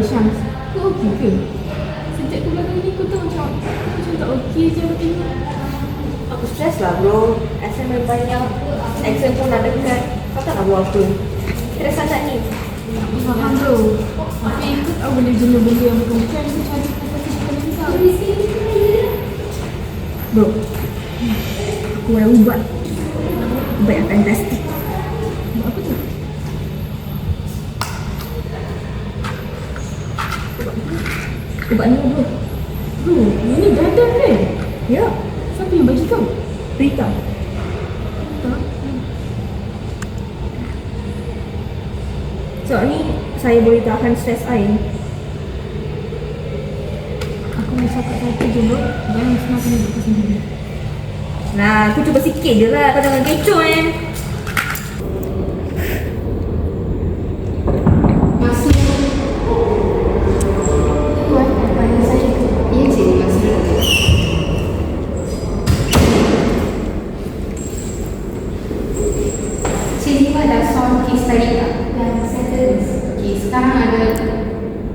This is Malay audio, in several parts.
Syams Kau okey ke? Sejak tu belakang ni kau tahu macam Macam tak okey je aku tengok Aku stres lah bro. Assignment banyak Exam pun dah dekat. Kau tak nak buat apa? Stres sangat ni. Aku faham bro. Tapi kau tahu benda jenis benda yang bukan bukan Kau cari pasal kita kau Bro Aku ada ubat. Ubat yang fantastik Ubat ni bro Bro, ini dadah kan? Ya. Siapa yang bagi kau? Rita Tak. So ni Saya boleh tahan stres I Aku nak cakap satu je bro. Jangan semua kena buka sendiri Nah, aku cuba sikit je lah. Kau jangan kecoh eh Masuk. Tuan, tanya saya ke? Ya, cik, masuk. Cik Lima dah solve kes tadi tak? Yang settle. Okey, sekarang ada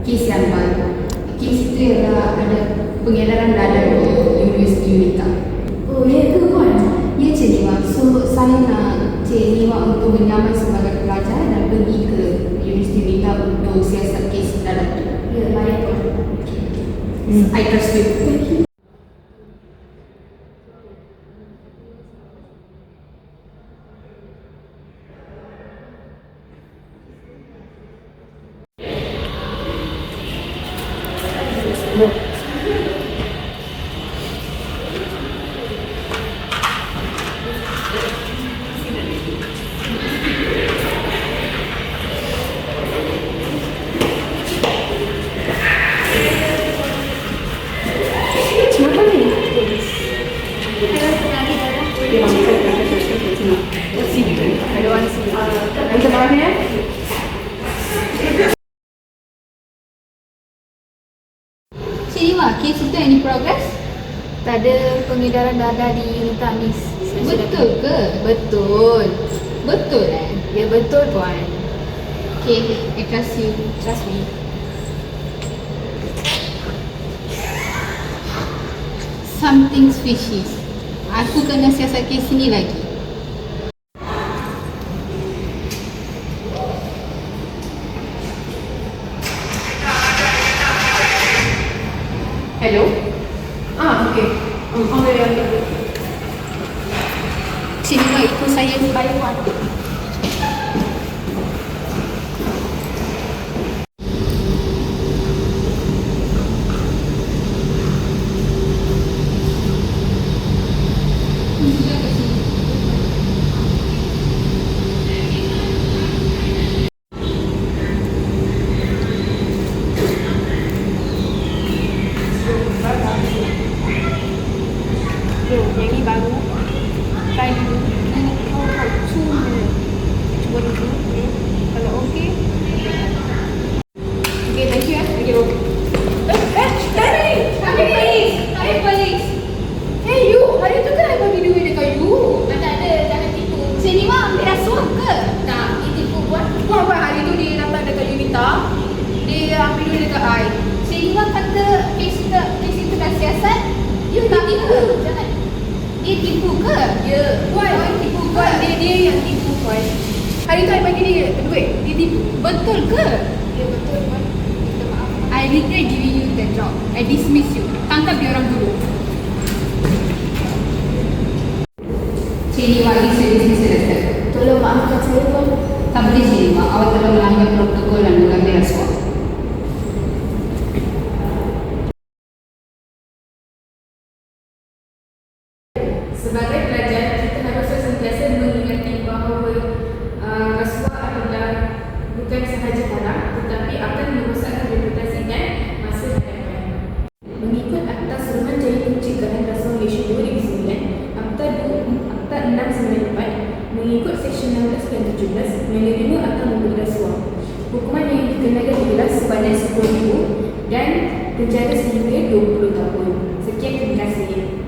kes yang baru. Kes itu ialah ada pengedaran dada di Universiti Unita. Oh, ya ke puan? Ya, Cik Lima. So, saya nak Cik Lima untuk menyamar sebagai pelajar dan pergi ke Universiti Unita untuk siasat kes dada itu. Ya, baik puan. Hmm. I trust you. ну, kes itu any progress? Tak ada pengedaran dada di unit Anis. Betul ke? Betul. Betul eh? Ya betul puan. Okay, I trust you. Trust me. Something fishy. Aku kena siasat kes ni lagi. Hello? Ah, okey. Um, kau boleh ambil. Cik pago dia dia yang tipu why? Hari tu I bagi dia duit, dia tipu. Betul ke? Ya betul why? Minta maaf. I regret giving you the job. I dismiss you. Tangkap dia orang dulu. Cik Lima, this is dismissal. tolong maafkan saya puan. Tak boleh Lima. Awak telah melanggar protokol dan mengambil rasuah. Seksyen 16 dan 17 menerima atau memberi suap. Hukuman yang dikenakan ialah sebanyak RM10,000 dan penjara sehingga 20 tahun. Sekian terima kasih.